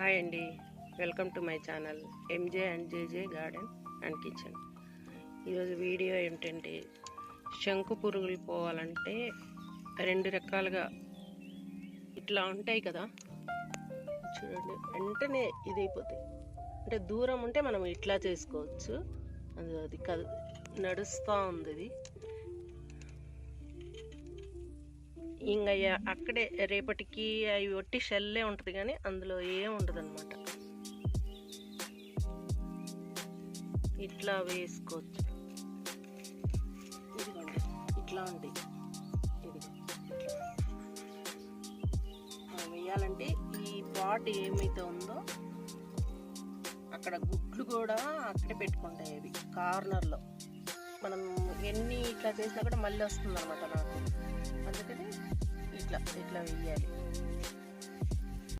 Hi అండి. Welcome to my channel. MJ and JJ garden and kitchen ఈరోజు video ఏమిటంటే శంకు పురుగులు పోవాలంటే రెండు రకాలుగా ఇట్లా ఉంటాయి కదా. చూడండి వెంటనే ఇది అయిపోతాయి అంటే దూరం ఉంటే మనం ఇట్లా చేసుకోవచ్చు. అది అది నడుస్తూ ఉంది ఇంకా అక్కడే రేపటికి అవి ఒట్టి షెల్లే ఉంటుంది కానీ అందులో ఏం ఉండదు అనమాట ఇట్లా వేసుకోవచ్చు. ఇదిగోండి. ఇట్లా ఉంది. ఇది మనం వేయాలంటే ఈ పాట్ ఏమైతే ఉందో అక్కడ గుడ్లు కూడా అక్కడే పెట్టుకుంటాయి అవి. కార్నర్లో. మనం ఇట్లా చేసినా కూడా మళ్ళీ వస్తుంది అనమాట నాకు. అందుకని ఇట్లా ఇట్లా వేయాలి